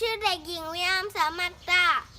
ชื่อเด็กหญิงวิยามสามัตตาา